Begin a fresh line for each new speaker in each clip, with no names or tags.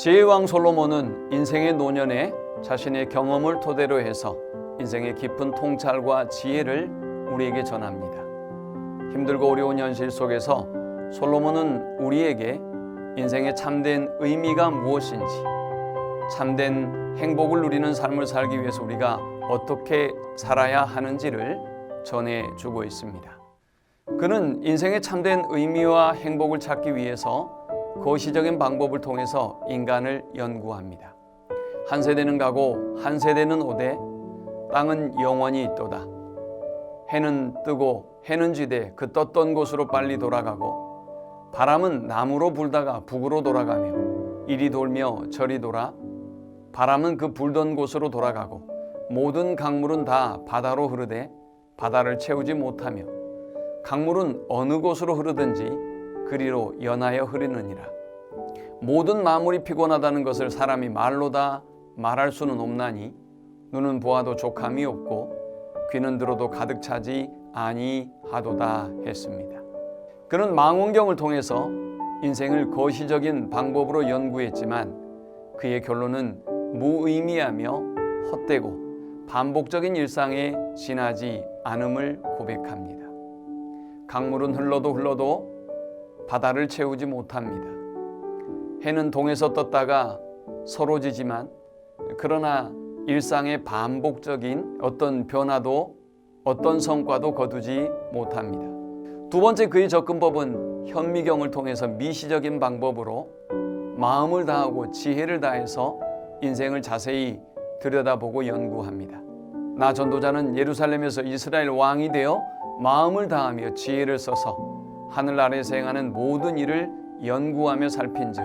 제왕 솔로몬은 인생의 노년에 자신의 경험을 토대로 해서 인생의 깊은 통찰과 지혜를 우리에게 전합니다. 힘들고 어려운 현실 속에서 솔로몬은 우리에게 인생의 참된 의미가 무엇인지, 참된 행복을 누리는 삶을 살기 위해서 우리가 어떻게 살아야 하는지를 전해주고 있습니다. 그는 인생의 참된 의미와 행복을 찾기 위해서 거시적인 방법을 통해서 인간을 연구합니다. 한 세대는 가고 한 세대는 오되 땅은 영원히 있도다. 해는 뜨고 해는 지되 그 떴던 곳으로 빨리 돌아가고 바람은 남으로 불다가 북으로 돌아가며 이리 돌며 저리 돌아 바람은 그 불던 곳으로 돌아가고 모든 강물은 다 바다로 흐르되 바다를 채우지 못하며 강물은 어느 곳으로 흐르든지 그리로 연하여 흐르느니라. 모든 마물이 피곤하다는 것을 사람이 말로 다 말할 수는 없나니 눈은 보아도 족함이 없고 귀는 들어도 가득 차지 아니하도다 했습니다. 그는 망원경을 통해서 인생을 거시적인 방법으로 연구했지만 그의 결론은 무의미하며 헛되고 반복적인 일상에 지나지 않음을 고백합니다. 강물은 흘러도 흘러도 바다를 채우지 못합니다. 해는 동에서 떴다가 서로 지지만 그러나 일상의 반복적인 어떤 변화도 어떤 성과도 거두지 못합니다. 두 번째 그의 접근법은 현미경을 통해서 미시적인 방법으로 마음을 다하고 지혜를 다해서 인생을 자세히 들여다보고 연구합니다. 나 전도자는 예루살렘에서 이스라엘 왕이 되어 마음을 다하며 지혜를 써서 하늘 아래에서 행하는 모든 일을 연구하며 살핀즉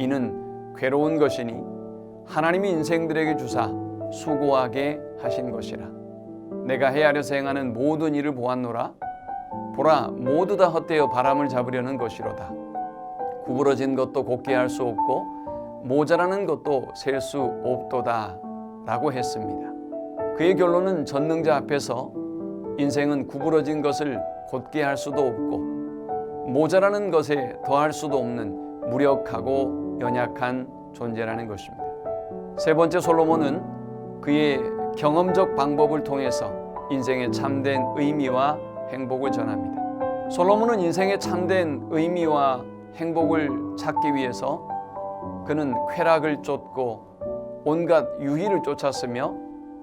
이는 괴로운 것이니 하나님이 인생들에게 주사 수고하게 하신 것이라. 내가 헤아려서 행하는 모든 일을 보았노라. 보라 모두 다 헛되어 바람을 잡으려는 것이로다. 구부러진 것도 곧게 할 수 없고 모자라는 것도 셀 수 없도다 라고 했습니다. 그의 결론은 전능자 앞에서 인생은 구부러진 것을 곧게 할 수도 없고 모자라는 것에 더할 수도 없는 무력하고 연약한 존재라는 것입니다. 세 번째 솔로몬은 그의 경험적 방법을 통해서 인생의 참된 의미와 행복을 전합니다. 솔로몬은 인생의 참된 의미와 행복을 찾기 위해서 그는 쾌락을 쫓고 온갖 유희를 쫓았으며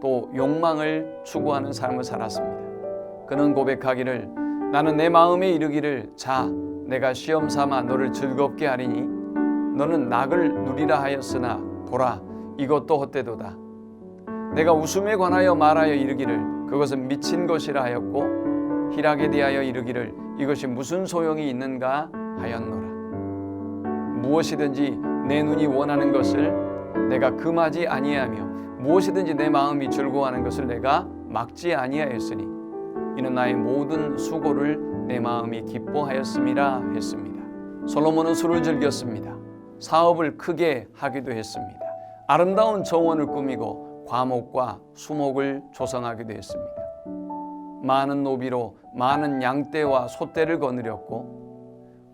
또 욕망을 추구하는 삶을 살았습니다. 그는 고백하기를 나는 내 마음에 이르기를 자 내가 시험 삼아 너를 즐겁게 하리니 너는 낙을 누리라 하였으나 보라 이것도 헛되도다. 내가 웃음에 관하여 말하여 이르기를 그것은 미친 것이라 하였고 희락에 대하여 이르기를 이것이 무슨 소용이 있는가 하였노라. 무엇이든지 내 눈이 원하는 것을 내가 금하지 아니하며 무엇이든지 내 마음이 즐거워하는 것을 내가 막지 아니하였으니 이는 나의 모든 수고를 내 마음이 기뻐하였음이라 했습니다. 솔로몬은 술을 즐겼습니다. 사업을 크게 하기도 했습니다. 아름다운 정원을 꾸미고 과목과 수목을 조성하기도 했습니다. 많은 노비로 많은 양떼와 소떼를 거느렸고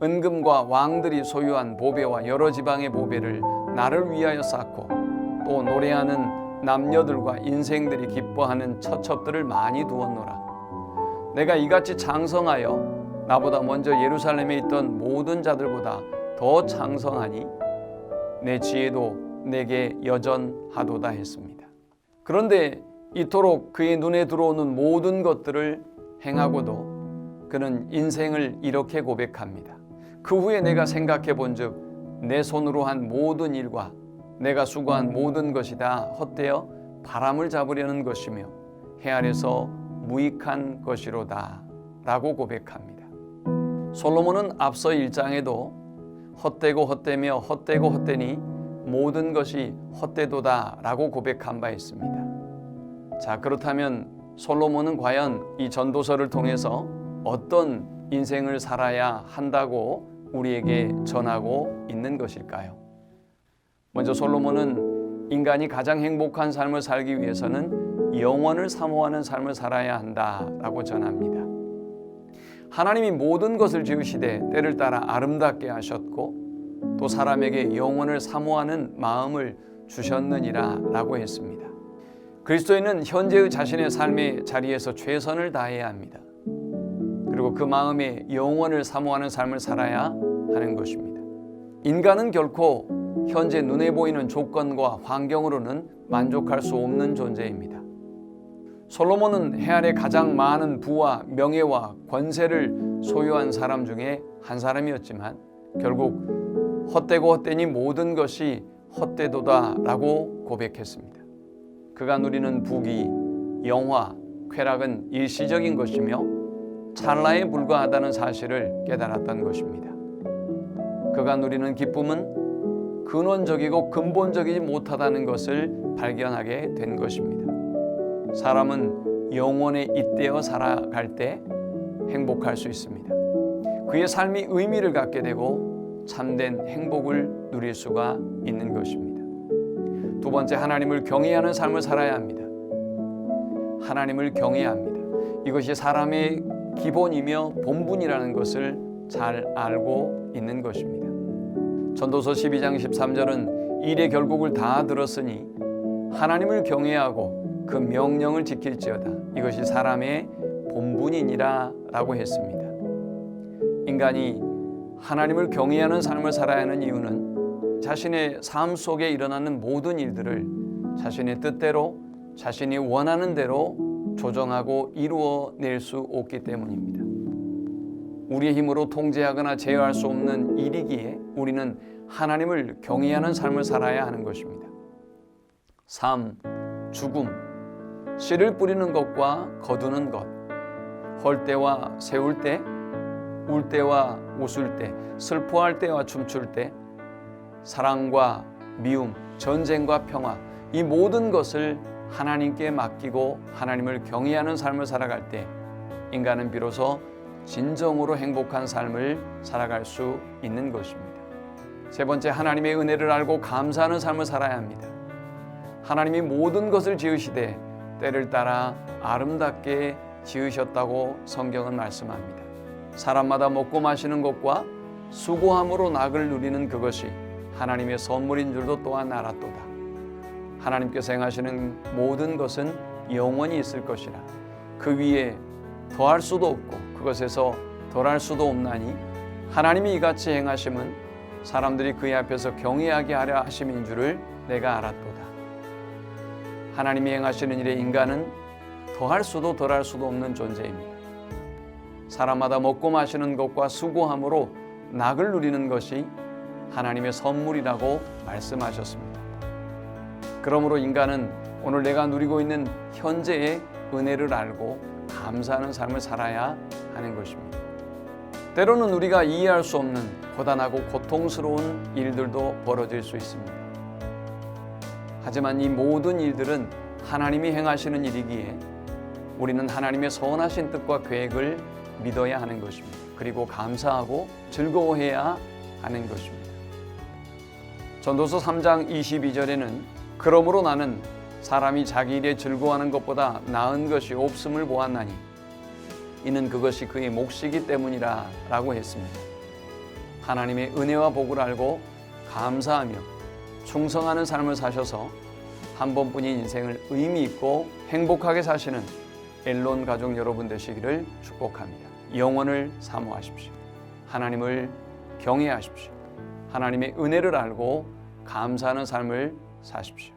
은금과 왕들이 소유한 보배와 여러 지방의 보배를 나를 위하여 쌓고 또 노래하는 남녀들과 인생들이 기뻐하는 처첩들을 많이 두었노라. 내가 이같이 장성하여 나보다 먼저 예루살렘에 있던 모든 자들보다 더 장성하니 내 지혜도 내게 여전하도다 했습니다. 그런데 이토록 그의 눈에 들어오는 모든 것들을 행하고도 그는 인생을 이렇게 고백합니다. 그 후에 내가 생각해 본즉 내 손으로 한 모든 일과 내가 수고한 모든 것이 다 헛되어 바람을 잡으려는 것이며 해 아래서 무익한 것이로다 라고 고백합니다. 솔로몬은 앞서 1장에도 헛되고 헛되며 헛되고 헛되니 모든 것이 헛되도다 라고 고백한 바 있습니다. 자, 그렇다면 솔로몬은 과연 이 전도서를 통해서 어떤 인생을 살아야 한다고 우리에게 전하고 있는 것일까요? 먼저 솔로몬은 인간이 가장 행복한 삶을 살기 위해서는 영원을 사모하는 삶을 살아야 한다라고 전합니다. 하나님이 모든 것을 지으시되 때를 따라 아름답게 하셨고 또 사람에게 영원을 사모하는 마음을 주셨느니라라고 했습니다. 그리스도인은 현재의 자신의 삶의 자리에서 최선을 다해야 합니다. 그리고 그 마음에 영원을 사모하는 삶을 살아야 하는 것입니다. 인간은 결코 현재 눈에 보이는 조건과 환경으로는 만족할 수 없는 존재입니다. 솔로몬은 해 아래 가장 많은 부와 명예와 권세를 소유한 사람 중에 한 사람이었지만 결국 헛되고 헛되니 모든 것이 헛되도다라고 고백했습니다. 그가 누리는 부귀, 영화, 쾌락은 일시적인 것이며 찰나에 불과하다는 사실을 깨달았던 것입니다. 그가 누리는 기쁨은 근원적이고 근본적이지 못하다는 것을 발견하게 된 것입니다. 사람은 영원에 잇대어 살아갈 때 행복할 수 있습니다. 그의 삶이 의미를 갖게 되고 참된 행복을 누릴 수가 있는 것입니다. 두 번째, 하나님을 경외하는 삶을 살아야 합니다. 하나님을 경외해야 합니다. 이것이 사람의 기본이며 본분이라는 것을 잘 알고 있는 것입니다. 전도서 12장 13절은 일의 결국을 다 들었으니 하나님을 경외하고 그 명령을 지킬지어다. 이것이 사람의 본분이니라 라고 했습니다. 인간이 하나님을 경외하는 삶을 살아야 하는 이유는 자신의 삶 속에 일어나는 모든 일들을 자신의 뜻대로 자신이 원하는 대로 조정하고 이루어낼 수 없기 때문입니다. 우리의 힘으로 통제하거나 제어할 수 없는 일이기에 우리는 하나님을 경외하는 삶을 살아야 하는 것입니다. 삶, 죽음, 씨를 뿌리는 것과 거두는 것, 헐 때와 세울 때, 울 때와 웃을 때, 슬퍼할 때와 춤출 때, 사랑과 미움, 전쟁과 평화, 이 모든 것을 하나님께 맡기고 하나님을 경외하는 삶을 살아갈 때 인간은 비로소 진정으로 행복한 삶을 살아갈 수 있는 것입니다. 세 번째, 하나님의 은혜를 알고 감사하는 삶을 살아야 합니다. 하나님이 모든 것을 지으시되 때를 따라 아름답게 지으셨다고 성경은 말씀합니다. 사람마다 먹고 마시는 것과 수고함으로 낙을 누리는 그것이 하나님의 선물인 줄도 또한 알았도다. 하나님께서 행하시는 모든 것은 영원히 있을 것이라. 그 위에 더할 수도 없고 그것에서 덜할 수도 없나니 하나님이 이같이 행하심은 사람들이 그의 앞에서 경외하게 하려 하심인 줄을 내가 알았도다. 하나님이 행하시는 일에 인간은 더할 수도 덜할 수도 없는 존재입니다. 사람마다 먹고 마시는 것과 수고함으로 낙을 누리는 것이 하나님의 선물이라고 말씀하셨습니다. 그러므로 인간은 오늘 내가 누리고 있는 현재의 은혜를 알고 감사하는 삶을 살아야 하는 것입니다. 때로는 우리가 이해할 수 없는 고단하고 고통스러운 일들도 벌어질 수 있습니다. 하지만 이 모든 일들은 하나님이 행하시는 일이기에 우리는 하나님의 선하신 뜻과 계획을 믿어야 하는 것입니다. 그리고 감사하고 즐거워해야 하는 것입니다. 전도서 3장 22절에는 그러므로 나는 사람이 자기 일에 즐거워하는 것보다 나은 것이 없음을 보았나니 이는 그것이 그의 몫이기 때문이라 라고 했습니다. 하나님의 은혜와 복을 알고 감사하며 충성하는 삶을 사셔서 한 번뿐인 인생을 의미 있고 행복하게 사시는 엘론 가족 여러분 되시기를 축복합니다. 영원을 사모하십시오. 하나님을 경외하십시오. 하나님의 은혜를 알고 감사하는 삶을 사십시오.